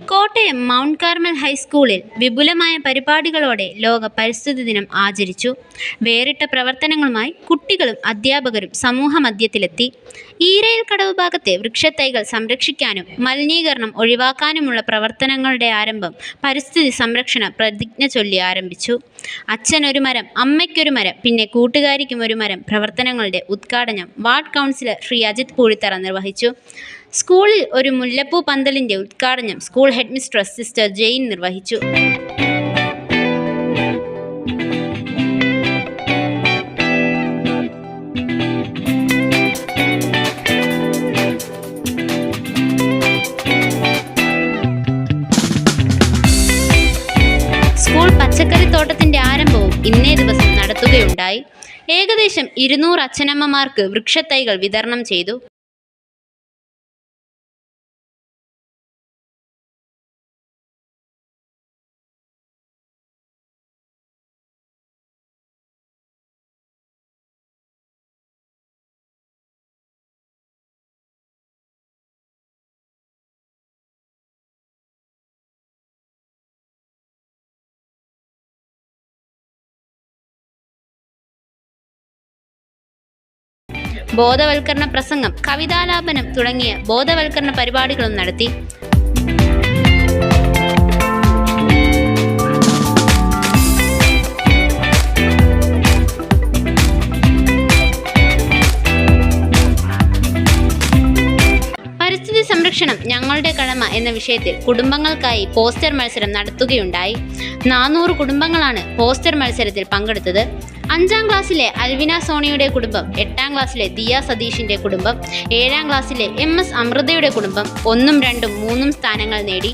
Kottayam mount Carmel ഹൈസ്കൂളിൽ വിപുലമായ പരിപാടികളോടെ ലോക പരിസ്ഥിതി ദിനം ആചരിച്ചു. വേറിട്ട പ്രവർത്തനങ്ങളുമായി കുട്ടികളും അധ്യാപകരും സമൂഹ മധ്യത്തിലെത്തി. ഈരയിൽ കടവ് ഭാഗത്തെ വൃക്ഷത്തൈകൾ സംരക്ഷിക്കാനും മലിനീകരണം ഒഴിവാക്കാനുമുള്ള പ്രവർത്തനങ്ങളുടെ ആരംഭം പരിസ്ഥിതി സംരക്ഷണ പ്രതിജ്ഞ ചൊല്ലി ആരംഭിച്ചു. അച്ഛനൊരു മരം അമ്മയ്ക്കൊരു മരം പിന്നെ കൂട്ടുകാരിക്കും ഒരു മരം പ്രവർത്തനങ്ങളുടെ ഉദ്ഘാടനം വാർഡ് കൗൺസിലർ ശ്രീ അജിത് പൂഴിത്തറ നിർവഹിച്ചു. സ്കൂളിൽ ഒരു മുല്ലപ്പൂ പന്തലിന്റെ ഉദ്ഘാടനം school head mistress sister Jane നിർവഹിച്ചു. സ്കൂൾ പച്ചക്കറിത്തോട്ടത്തിന്റെ ആരംഭവും ഇന്നേ ദിവസം നടത്തുകയുണ്ടായി. ഏകദേശം ഇരുന്നൂറ് അച്ഛനമ്മമാർക്ക് വൃക്ഷത്തൈകൾ വിതരണം ചെയ്തു. ബോധവൽക്കരണ പ്രസംഗം കവിതാലാപനം തുടങ്ങിയ ബോധവൽക്കരണ പരിപാടികളും നടത്തി. സംരക്ഷണം ഞങ്ങളുടെ കടമ എന്ന വിഷയത്തിൽ കുടുംബങ്ങൾക്കായി പോസ്റ്റർ മത്സരം നടത്തുകയുണ്ടായി. നാനൂറ് കുടുംബങ്ങളാണ് പോസ്റ്റർ മത്സരത്തിൽ പങ്കെടുത്തത്. അഞ്ചാം ക്ലാസ്സിലെ അൽവിന സോണിയുടെ കുടുംബം എട്ടാം ക്ലാസ്സിലെ ദിയ സതീഷിന്റെ കുടുംബം ഏഴാം ക്ലാസ്സിലെ എം എസ് അമൃതയുടെ കുടുംബം ഒന്നും രണ്ടും മൂന്നും സ്ഥാനങ്ങൾ നേടി.